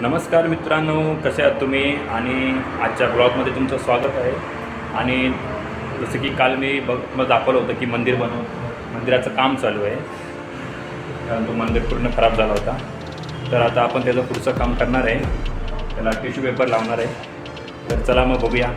नमस्कार मित्रांनो कसे आहात तुम्ही? आणि आजच्या ब्लॉगमध्ये तुमचं स्वागत आहे. आणि जसं की काल मी बघ मग दाखवलं होतं की मंदिर बनव मंदिराचं काम चालू आहे. कारण तो मंदिर पूर्ण खराब झाला होता. तर आता आपण त्याचं पुढचं काम करणार आहे. त्याला टिश्यू पेपर लावणार आहे. तर चला मग बघूया.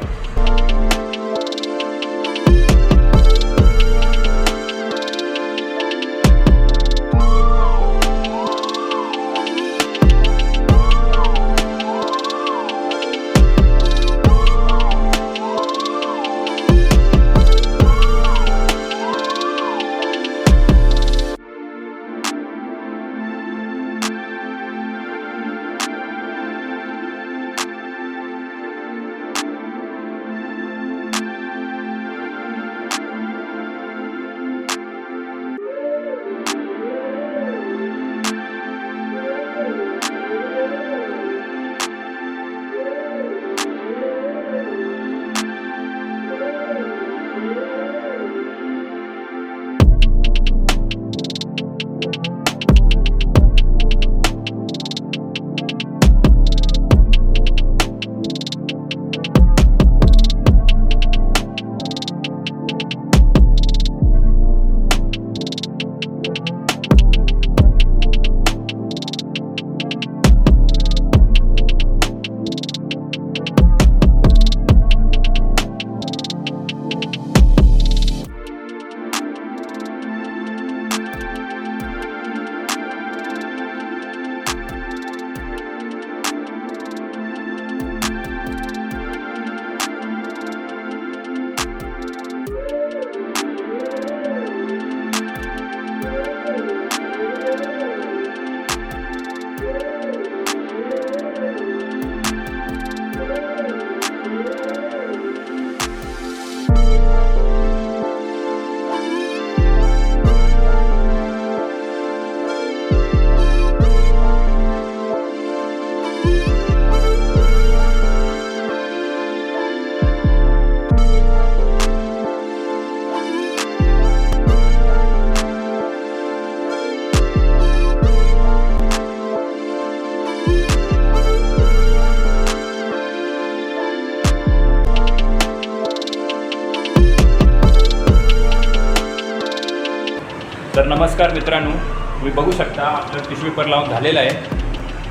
तर नमस्कार मित्रांनो तुम्ही बघू शकता आपलं पिशवी पर लावून झालेला आहे.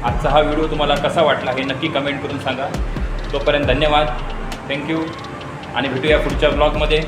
आजचा हा व्हिडिओ तुम्हाला कसा वाटला हे नक्की कमेंट करून सांगा. तोपर्यंत धन्यवाद. थँक्यू आणि भेटूया पुढच्या ब्लॉगमध्ये